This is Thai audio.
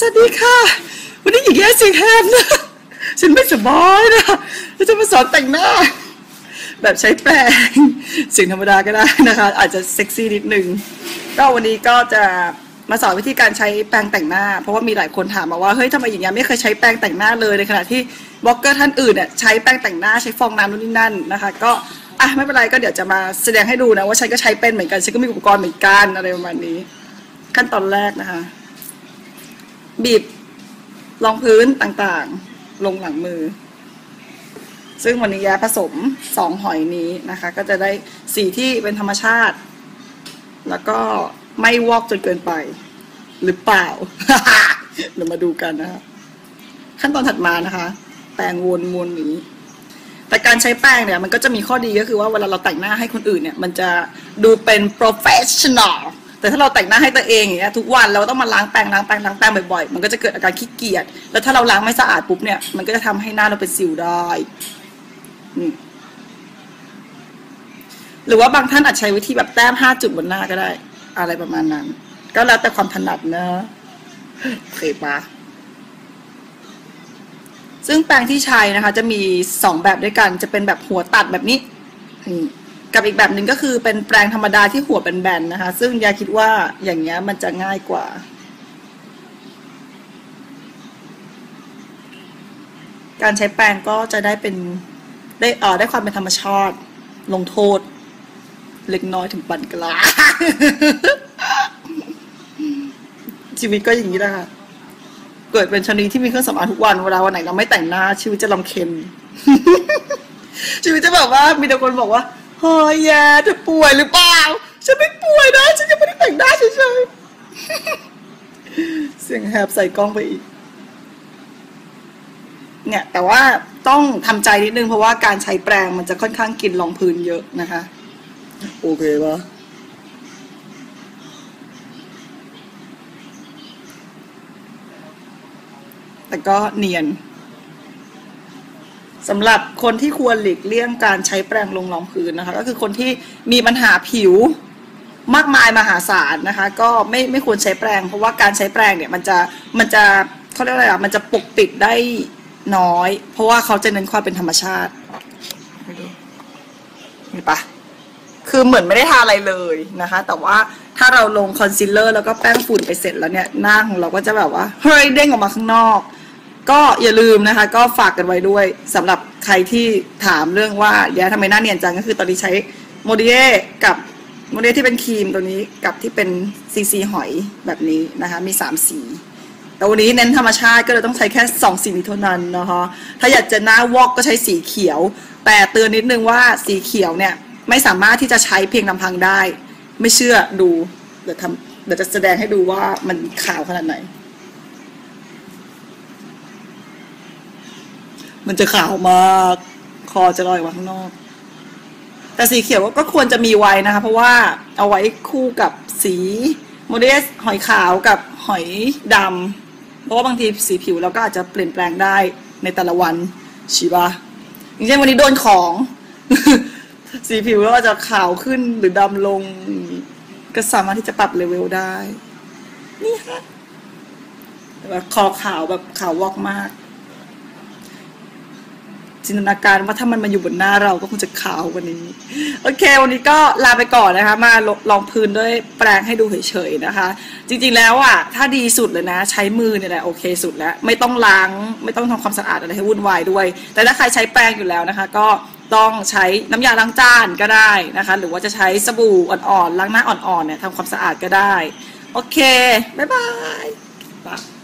สวัสดีค่ะ วันนี้หญิงแย่เสียงแหบนะ ฉันไม่สบายนะแล้วจะมาสอนแต่งหน้า แบบใช้แปรงสียงธรรมดาก็ได้นะคะ อาจจะเซ็กซี่นิดนึงก็วันนี้ก็จะมาสอนวิธีการใช้แปรงแต่งหน้า เพราะว่ามีหลายคนถามมาว่าเฮ้ยทำไมหญิงแย่ไม่เคยใช้แปรงแต่งหน้าเลยในขณะที่บล็อกเกอร์ท่านอื่นเนี่ยใช้แปรงแต่งหน้าใช้ฟองน้ำนู่นนี่นั่นนะคะ ก็อะไม่เป็นไรก็เดี๋ยวจะมาแสดงให้ดูนะว่าฉันก็ใช้เป็นเหมือนกันฉันก็มีอุปกรณ์เหมือนกันอะไรประมาณนี้ ขั้นตอนแรกนะคะ บีบรองพื้นต่างๆ ลงหลังมือ ซึ่งวันนี้ยาผสมสองหอยนี้นะคะ ก็จะได้สีที่เป็นธรรมชาติ แล้วก็ไม่วอกจนเกินไป หรือเปล่า เดี๋ยวมาดูกันนะคะ ขั้นตอนถัดมานะคะ แปรงวนวนนี้ แต่การใช้แป้งเนี่ย มันก็จะมีข้อดีก็คือว่าเวลาเราแต่งหน้าให้คนอื่นเนี่ย มันจะดูเป็น professional แต่ถ้าเราแต่งหน้าให้ตัวเองอย่างเงี้ยทุกวันเราต้องมาล้างแปรงล้างแปรงล้างแปรงบ่อยๆ มันก็จะเกิดอาการขี้เกียจแล้วถ้าเราล้างไม่สะอาดปุ๊บเนี่ยมันก็จะทำให้หน้าเราเป็นสิวได้นี่หรือว่าบางท่านอาจใช้วิธีแบบแต้มห้าจุดบนหน้าก็ได้ อะไรประมาณนั้น ก็แล้วแต่ความถนัดนะโอเคปะซึ่งแปรงที่ใช้นะคะ จะมีสองแบบด้วยกัน จะเป็นแบบหัวตัดแบบนี้นี่ กับอีกแบบหนึ่งก็คือเป็นแปรงธรรมดาที่หัวแบนๆนะคะ ซึ่งยาคิดว่าอย่างเงี้ยมันจะง่ายกว่า การใช้แปรงก็จะได้เป็นได้เอ่อได้ความเป็นธรรมชาติลงโทษ เล็กน้อยถึงปานกลางชีวิตก็อย่างนี้แหละค่ะเกิดเป็นชนีที่มีเครื่องสำอางทุกวันเวลาวันไหนเราไม่แต่งหน้าชีวิตจะลำเค็มชีวิตจะแบบว่ามีแต่คนบอกว่า เฮ้ยแย่เธอป่วยหรือเปล่า ฉันไม่ป่วยนะ ฉันยังไม่ได้แต่งหน้าเฉยๆ เสียงแหบใส่กล้องไปอีก เนี่ย แต่ว่าต้องทำใจนิดนึงเพราะว่าการใช้แปรงมันจะค่อนข้างกินรองพื้นเยอะนะคะ โอเคปะแต่ก็เนียน สำหรับคนที่ควรหลีกเลี่ยงการใช้แปรงลงรองพื้นนะคะ ก็คือคนที่มีปัญหาผิวมากมายมหาศาลนะคะ ก็ไม่ไม่ควรใช้แปรง เพราะว่าการใช้แปรงเนี่ยมันจะมันจะเขาเรียกอะไรอะมันจะปกปิดได้น้อย เพราะว่าเขาจะเน้นความเป็นธรรมชาติเห็นปะคือเหมือนไม่ได้ทาอะไรเลยนะคะ แต่ว่าถ้าเราลงคอนซีลเลอร์แล้วก็แป้งฝุ่นไปเสร็จแล้วเนี่ยหน้าของเราก็จะแบบว่าเฮ้ยเด้งออกมาข้างนอก ก็อย่าลืมนะคะ ก็ฝากกันไว้ด้วยสำหรับใครที่ถามเรื่องว่าแย่ทำไมหน้าเนียนจังก็คือตอนนี้ใช้โมเดลกับโมเดลที่เป็นครีมตัวนี้กับที่เป็นซีซีหอยแบบนี้นะคะ มีสามสีแต่วันนี้เน้นธรรมชาติก็เลยต้องใช้แค่สองสีเท่านั้นนะคะถ้าอยากจะหน้าวอกก็ใช้สีเขียว แต่เตือนนิดนึงว่าสีเขียวเนี่ยไม่สามารถที่จะใช้เพียงลำพังได้ ไม่เชื่อดูเดี๋ยวทำเดี๋ยวจะแสดงให้ดูว่ามันขาวขนาดไหน มันจะขาวมาก คอจะลอยออกมาข้างนอก แต่สีเขียวก็ควรจะมีไว้นะคะ เพราะว่าเอาไว้คู่กับสีโมเดสหอยขาวกับหอยดำเพราะว่าบางทีสีผิวเราก็อาจจะเปลี่ยนแปลงได้ในแต่ละวันชีบะอย่างเช่นวันนี้โดนของ สีผิวเราอาจจะขาวขึ้นหรือดำลง ก็สามารถที่จะปรับเลเวลได้ นี่ค่ะแบบคอขาวแบบขาววอกมาก จินตนาการว่าถ้ามันมาอยู่บนหน้าเราก็คงจะขาวกว่านี้ โอเค วันนี้ก็ลาไปก่อนนะคะ มาลองพื้นด้วยแปรงให้ดูเฉยๆนะคะ จริงๆแล้วอะถ้าดีสุดเลยนะ ใช้มือเนี่ยแหละโอเคสุดแล้ว ไม่ต้องล้างไม่ต้องทำความสะอาดอะไรให้วุ่นวายด้วย แต่ถ้าใครใช้แปรงอยู่แล้วนะคะ ก็ต้องใช้น้ำยาล้างจานก็ได้นะคะ หรือว่าจะใช้สบู่อ่อนๆล้างหน้าอ่อนๆเนี่ยทำความสะอาดก็ได้ โอเคบ๊ายบาย